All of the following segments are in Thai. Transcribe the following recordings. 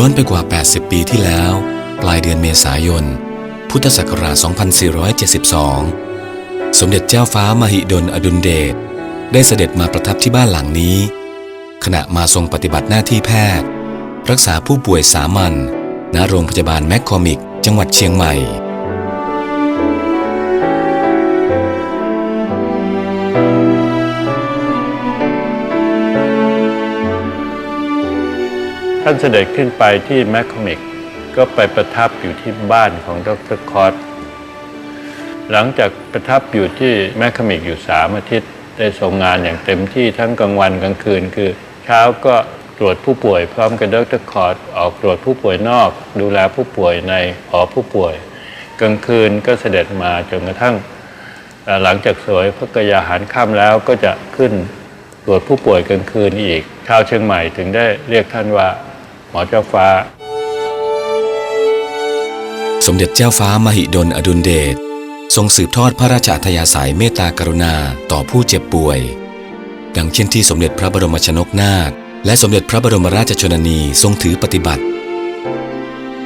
ย้อนไปกว่า 80 ปีที่แล้ว ปลายเดือนเมษายน พุทธศักราช 2472 สมเด็จเจ้าฟ้ามหิดลอดุลเดชได้เสด็จมาประทับที่บ้านหลังนี้ ขณะมาทรงปฏิบัติหน้าที่แพทย์ รักษาผู้ป่วยสามัญณโรงพยาบาลแมคคอมิก จังหวัดเชียงใหม่านเสด็จขึ้นไปที่แมคคอมิก ก็ไปประทับอยู่ที่บ้านของดรคอสหลังจากประทับอยู่ที่แมคคอมิกอยู่สามอาทิตย์ได้ทรงงานอย่างเต็มที่ทั้งกลางวันกลางคืน คือ เช้าก็ตรวจผู้ป่วยพร้อมกับดรคอร์สออกตรวจผู้ป่วยนอก ดูแลผู้ป่วยในหอผู้ป่วย กลางคืนก็เสด็จมาจนกระทั่งหลังจากสวยพระกยาหารค่ำแล้วก็จะขึ้นตรวจผู้ป่วยกลางคืนอีก ชาวเชียงใหม่ถึงได้เรียกท่านว่า หมอเจ้าฟ้า สมเด็จเจ้าฟ้ามหิดลอดุลเดชทรงสืบทอดพระราชอัธยาศัยเมตตากรุณาต่อผู้เจ็บป่วย ดังเช่นที่สมเด็จพระบรมชนกนาถและสมเด็จพระบรมราชชนนีทรงถือปฏิบัติ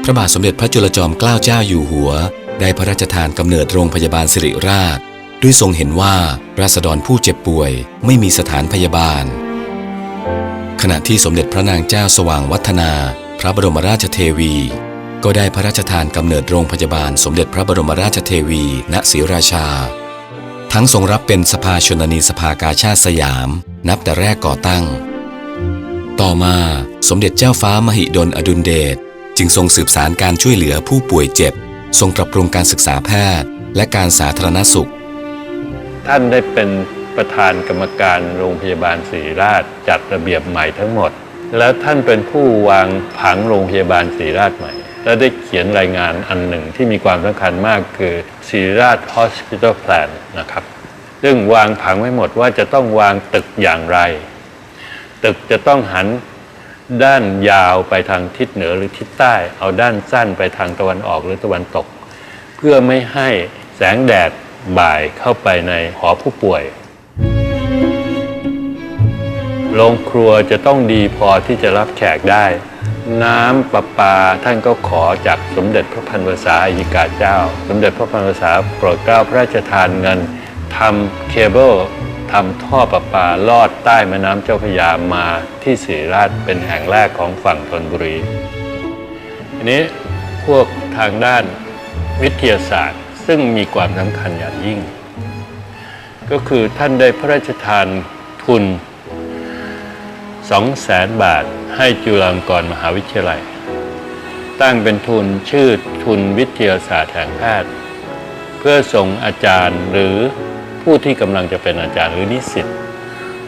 พระบาทสมเด็จพระจุลจอมเกล้าเจ้าอยู่หัว ได้พระราชทานกำเนิดโรงพยาบาลสิริราช ด้วยทรงเห็นว่าราษฎรผู้เจ็บป่วยไม่มีสถานพยาบาล ณะที่สมเด็จพระนางเจ้าสว่างวัฒนา พระบรมราชเทวี ก็ได้พระราชทานกำเนิดโรงพยาบาลสมเด็จพระบรมราชเทวี ณศรีราชา ทั้งทรงรับเป็นสภาชนนีสภากาชาติสยาม นับแต่แรกก่อตั้ง ต่อมาสมเด็จเจ้าฟ้ามหิดลอดุลเดชจึงทรงสืบสารการช่วยเหลือผู้ป่วยเจ็บ ทรงปรับปรุงการศึกษาแพทย์ และการสาธารณสุข ท่านได้เป็น ประธานกรรมการโรงพยาบาลศรีราชจัดระเบียบใหม่ทั้งหมด แล้วท่านเป็นผู้วางผังโรงพยาบาลศรีราชใหม่ และได้เขียนรายงานอันหนึ่งที่มีความสำคัญมากคือศรีราช Hospital Plan นะครับซึ่งวางผังไว้หมดว่าจะต้องวางตึกอย่างไร ตึกจะต้องหันด้านยาวไปทางทิศเหนือหรือทิศใต้ เอาด้านสั้นไปทางตะวันออกหรือตะวันตก เพื่อไม่ให้แสงแดดบ่ายเข้าไปในหอผู้ป่วย โรงครัวจะต้องดีพอที่จะรับแขกได้ น้ำประปาท่านก็ขอจากสมเด็จพระพันวษาอัยกาเจ้า สมเด็จพระพันวษาโปรดเกล้าพระราชทานเงินทำเคเบิลทำท่อประปาลอดใต้แม่น้ำเจ้าพระยามาที่ศรีราชเป็นแห่งแรกของฝั่งธนบุรีทีนี้พวกทางด้านวิทยาศาสตร์ ซึ่งมีความสำคัญอย่างยิ่ง ก็คือท่านได้พระราชทานทุน 2แสนบาท ให้จุฬาลงกรณ์มหาวิทยาลัย ตั้งเป็นทุนชื่อทุนวิทยาศาสตร์แห่งแพทย์ เพื่อส่งอาจารย์หรือผู้ที่กำลังจะเป็นอาจารย์หรือนิสิต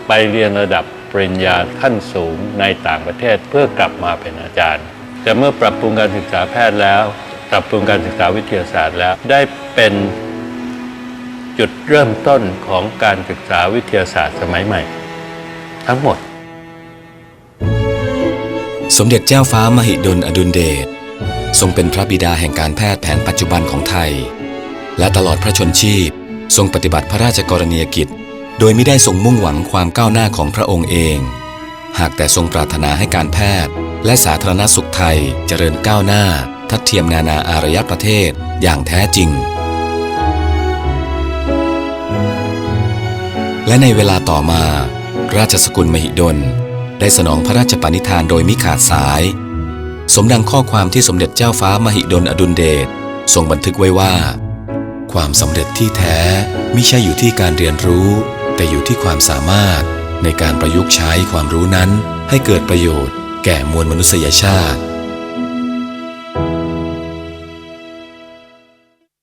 ไปเรียนระดับปริญญาขั้นสูงในต่างประเทศเพื่อกลับมาเป็นอาจารย์ แต่เมื่อปรับปรุงการศึกษาแพทย์แล้ว ปรับปรุงการศึกษาวิทยาศาสตร์แล้ว ได้เป็นจุดเริ่มต้นของการศึกษาวิทยาศาสตร์สมัยใหม่ ทั้งหมด สมเด็จเจ้าฟ้ามหิดลอดุลเดชทรงเป็นพระบิดาแห่งการแพทย์แผนปัจจุบันของไทย และตลอดพระชนชีพ ทรงปฏิบัติพระราชกรณียกิจ โดยไม่ได้ทรงมุ่งหวังความก้าวหน้าของพระองค์เอง หากแต่ทรงปรารถนาให้การแพทย์ และสาธารณสุขไทยเจริญก้าวหน้า ทัดเทียมนานาอารยประเทศอย่างแท้จริง และในเวลาต่อมา ราชสกุลมหิดล ได้สนองพระราชปณิธานโดยมิขาดสาย สมดังข้อความที่สมเด็จเจ้าฟ้ามหิดลอดุลเดชทรงบันทึกไว้ว่า ความสำเร็จที่แท้ไม่ใช่อยู่ที่การเรียนรู้ แต่อยู่ที่ความสามารถในการประยุกต์ใช้ความรู้นั้น ให้เกิดประโยชน์แก่มวลมนุษยชาติ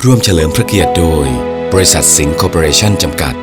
ร่วมเฉลิมพระเกียรติโดย บริษัทสิงห์คอร์ปอเรชั่นจำกัด